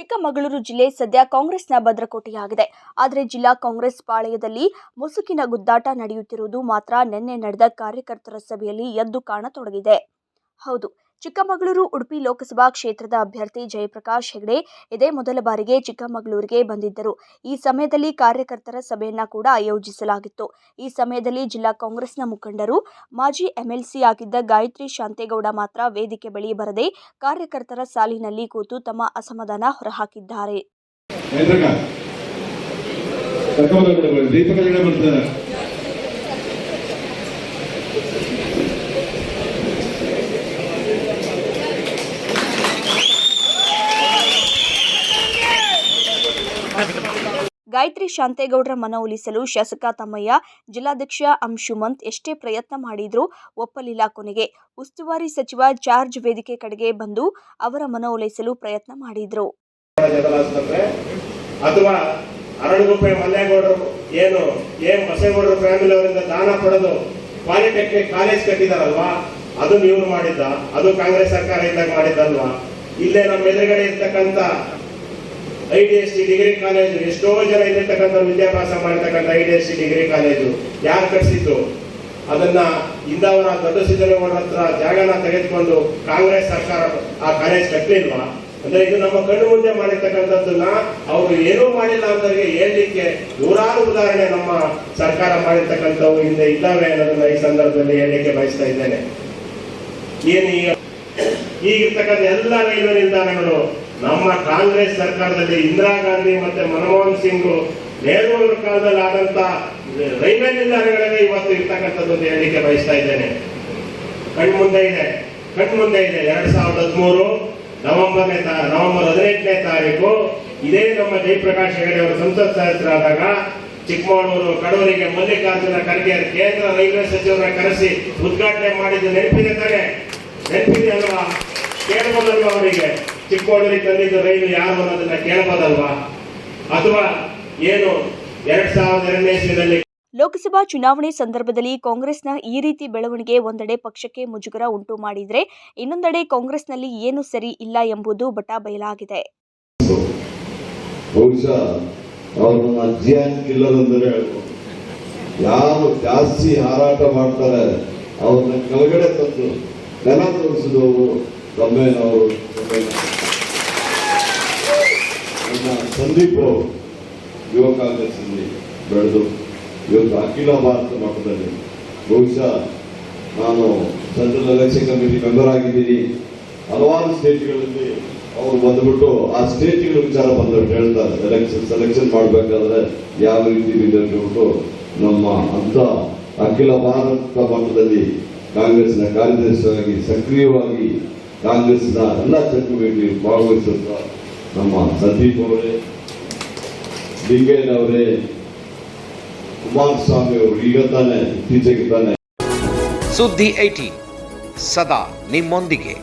ಚಿಕ್ಕಮಗಳೂರು ಜಿಲ್ಲೆ ಸದ್ಯ ಕಾಂಗ್ರೆಸ್ನ ಭದ್ರಕೋಟೆಯಾಗಿದೆ. ಆದರೆ ಜಿಲ್ಲಾ ಕಾಂಗ್ರೆಸ್ ಪಾಳೆಯದಲ್ಲಿ ಮುಸುಕಿನ ಗುದ್ದಾಟ ನಡೆಯುತ್ತಿರುವುದು ಮಾತ್ರ ನಿನ್ನೆ ನಡೆದ ಕಾರ್ಯಕರ್ತರ ಸಭೆಯಲ್ಲಿ ಎದ್ದು ಕಾಣತೊಡಗಿದೆ. ಹೌದು ಚಿಕ್ಕಮಗಳೂರು, ಉಡುಪಿ ಲೋಕಸಭಾ ಕ್ಷೇತ್ರದ ಅಭ್ಯರ್ಥಿ ಜಯಪ್ರಕಾಶ್ ಹೆಗಡೆ ಇದೇ ಮೊದಲ ಬಾರಿಗೆ ಚಿಕ್ಕಮಗಳೂರಿಗೆ ಬಂದಿದ್ದರು. ಈ ಸಮಯದಲ್ಲಿ ಕಾರ್ಯಕರ್ತರ ಸಭೆಯನ್ನ ಕೂಡ ಆಯೋಜಿಸಲಾಗಿತ್ತು. ಈ ಸಮಯದಲ್ಲಿ ಜಿಲ್ಲಾ ಕಾಂಗ್ರೆಸ್ನ ಮುಖಂಡರು, ಮಾಜಿ ಎಂಎಲ್ಸಿ ಆಗಿದ್ದ ಗಾಯತ್ರಿ ಶಾಂತೇಗೌಡ ಮಾತ್ರ ವೇದಿಕೆ ಬಳಿ ಬರದೆ ಕಾರ್ಯಕರ್ತರ ಸಾಲಿನಲ್ಲಿ ಕೂತು ತಮ್ಮ ಅಸಮಾಧಾನ ಹೊರಹಾಕಿದ್ದಾರೆ. ಗಾಯತ್ರಿ ಶಾಂತೇಗೌಡರ ಮನವೊಲಿಸಲು ಶಾಸಕ ತಮ್ಮಯ್ಯ, ಜಿಲ್ಲಾಧ್ಯಕ್ಷ ಅಂಶುಮಂತ್ ಎಷ್ಟೇ ಪ್ರಯತ್ನ ಮಾಡಿದ್ರೂ ಒಪ್ಪಲಿಲ್ಲ ಕೊನೆಗೆ. ಉಸ್ತುವಾರಿ ಸಚಿವ ಜಾರ್ಜ್ ವೇದಿಕೆ ಕಡೆಗೆ ಬಂದು ಅವರ ಮನವೊಲಿಸಲು ಪ್ರಯತ್ನ ಮಾಡಿದ್ರು. ಅಥವಾ ಅರಳುಗುಪ್ಪೆ ಮಲ್ಲೇಗೌಡರು ಏನು, ಏನ್ ಬಸೇಗೌಡರು ಫ್ಯಾಮಿಲಿ ಅವರಿಂದ ದಾನ ಪಡೆದು ಪಾಲಿಟೆಕ್ನಿಕ್ ಕಾಲೇಜ್ ಕಟ್ಟಿದಾರಲ್ವಾ? ಅದು ನೀವು ಮಾಡಿದ್ದ, ಅದು ಕಾಂಗ್ರೆಸ್ ಸರ್ಕಾರ ಇದ್ದಾಗ ಮಾಡಿದ್ದಲ್ವಾ? ಇಲ್ಲೇ ನಮ್ಮ ಎದುರುಗಡೆ ಇರ್ತಕ್ಕಂಥ I D S C degree college, ಎಷ್ಟೋ ಜನ ಇಲ್ಲಿರ್ತಕ್ಕಂಥ ವಿದ್ಯಾಭ್ಯಾಸ ಮಾಡಿರ್ತಕ್ಕಂಥ I D S C degree college, ಯಾರು ಕಟ್ಸಿದ್ದು? ಅದನ್ನ ಇಂದವರ ದೊಡ್ಡ ಸಿದ್ದರಾಮಯ್ಯ ಹತ್ರ ಜಾಗನ ತೆಗೆದುಕೊಂಡು ಕಾಂಗ್ರೆಸ್ ಸರ್ಕಾರ ಆ ಕಾಲೇಜ್ ಕಟ್ಟಲಿಲ್ವಾ ಅಂದ್ರೆ ಇದು ನಮ್ಮ ಕಣ್ಣು ಮುಂದೆ ಮಾಡಿರ್ತಕ್ಕಂಥದ್ದನ್ನ ಅವರು ಏನೂ ಮಾಡಿಲ್ಲ ಅಂತವರಿಗೆ ಹೇಳಲಿಕ್ಕೆ ನೂರಾರು ಉದಾಹರಣೆ ನಮ್ಮ ಸರ್ಕಾರ ಮಾಡಿರ್ತಕ್ಕಂಥವು ಹಿಂದೆ ಇದ್ದಾವೆ ಅನ್ನೋದನ್ನ ಈ ಸಂದರ್ಭದಲ್ಲಿ ಹೇಳಲಿಕ್ಕೆ ಬಯಸ್ತಾ ಇದ್ದೇನೆ. ಏನು ಈಗ ಈಗಿರ್ತಕ್ಕಂಥ ಎಲ್ಲ ರೈಲ್ವೆ ನಿಲ್ದಾಣಗಳು ನಮ್ಮ ಕಾಂಗ್ರೆಸ್ ಸರ್ಕಾರದಲ್ಲಿ ಇಂದಿರಾ ಗಾಂಧಿ ಮತ್ತೆ ಮನಮೋಹನ್ ಸಿಂಗ್ ನೆಹರು ಅವರ ಕಾಲದಲ್ಲಿ ಆದಂತ ರೈಲ್ವೆ ನಿಲ್ದಾಣಗಳಲ್ಲಿ ಇವತ್ತು ಇರ್ತಕ್ಕಂಥದ್ದು ಹೇಳಲಿಕ್ಕೆ ಬಯಸ್ತಾ ಇದ್ದೇನೆ. ಕಣ್ಮುಂದೆ ಇದೆ. ಕಣ್ಮುಂದೆ ಇದೆ. ಎರಡ್ ಸಾವಿರದ ಹದಿಮೂರು ನವೆಂಬರ್ನೇ ನವೆಂಬರ್ ಹದಿನೆಂಟನೇ ತಾರೀಕು. ಇದೇ ನಮ್ಮ ಜಯಪ್ರಕಾಶ್ ಹೆಗಡೆ ಅವರು ಸಂಸತ್ ಸದಸ್ಯರಾದಾಗ ಚಿಕ್ಕಮಗಳೂರು, ಕಡೂರಿಗೆ ಮಲ್ಲಿಕಾರ್ಜುನ ಖರ್ಗೆ ಕೇಂದ್ರ ರೈಲ್ವೆ ಸಚಿವರನ್ನ ಕರೆಸಿ ಉದ್ಘಾಟನೆ ಮಾಡಿದ್ದು ನೆನಪಿದೆ ತಾನೆ? ನೆನಪಿದೆ ಅಲ್ವಾ? ಕೇಳ್ಬೋದಲ್ವಾ ಅವರಿಗೆ ಚಿಕ್ಕಮಗಳೂರಿಗೆ ತಂದಿದ್ದು ರೈಲು ಯಾರು ಅನ್ನೋದನ್ನ ಕೇಳ್ಬೋದಲ್ವಾ ಅಥವಾ ಏನು ಎರಡ್ ಸಾವಿರದ ಎರಡನೇ ಇಸ್ವಿನಲ್ಲಿ ಲೋಕಸಭಾ ಚುನಾವಣೆ ಸಂದರ್ಭದಲ್ಲಿ ಕಾಂಗ್ರೆಸ್ನ ಈ ರೀತಿ ಬೆಳವಣಿಗೆ ಒಂದೆಡೆ ಪಕ್ಷಕ್ಕೆ ಮುಜುಗರ ಉಂಟು ಮಾಡಿದ್ರೆ ಇನ್ನೊಂದೆಡೆ ಕಾಂಗ್ರೆಸ್ನಲ್ಲಿ ಏನು ಸರಿ ಇಲ್ಲ ಎಂಬುದು ಬಟ ಬಯಲಾಗಿದೆ. ಬಹುಶಃ ಅವ್ರನ್ನ ಜಿಯಾನ್ ಕಿಲ್ಲರ್ ಅಂದರೆ ಹೇಳ್ಬೋದು ಯಾರು ಜಾಸ್ತಿ ಹಾರಾಟ ಮಾಡ್ತಾರೆ ಅವ್ರನ್ನ ಕೆಳಗಡೆ ತಂದು ನೆಲ ತೋರಿಸಿದವರು ತಮ್ಮೇನವರು ನನ್ನ ಸಂದೀಪ್ ಯುವ ಕಾಂಗ್ರೆಸ್ನಲ್ಲಿ ಬೆಳೆದು ಇವತ್ತು ಅಖಿಲ ಭಾರತ ಮಟ್ಟದಲ್ಲಿ ಬಹುಶಃ ನಾನು ಸೆಂಟ್ರಲ್ ಎಲೆಕ್ಷನ್ ಕಮಿಟಿ ಮೆಂಬರ್ ಆಗಿದ್ದೀನಿ. ಹಲವಾರು ಸ್ಟೇಟ್ಗಳಲ್ಲಿ ಅವ್ರು ಬಂದ್ಬಿಟ್ಟು ಆ ಸ್ಟೇಟ್ಗಳ ವಿಚಾರ ಬಂದ್ಬಿಟ್ಟು ಹೇಳ್ತಾರೆ. ಎಲೆಕ್ಷನ್ ಸೆಲೆಕ್ಷನ್ ಮಾಡಬೇಕಾದ್ರೆ ಯಾವ ರೀತಿ ಅಂದ್ಬಿಟ್ಟು ನಮ್ಮ ಅಂತ ಅಖಿಲ ಭಾರತ ಮಟ್ಟದಲ್ಲಿ ಕಾಂಗ್ರೆಸ್ನ ಕಾರ್ಯದರ್ಶಿಯಾಗಿ, ಸಕ್ರಿಯವಾಗಿ ಕಾಂಗ್ರೆಸ್ನ ಎಲ್ಲ ಚಟುವಟಿಕೆ ಭಾಗವಹಿಸುತ್ತ ನಮ್ಮ ಸಂದೀಪ್ ಅವರೇ ಲಿಂಗಯ್ಯನವರೇ ಕುಮಾರಸ್ವಾಮಿ ಅವರು ಈಗ ತಾನೆ ಇತ್ತೀಚೆಗೆ ತಾನೆ. ಸುದ್ದಿ ಐಟಿ ಸದಾ ನಿಮ್ಮೊಂದಿಗೆ.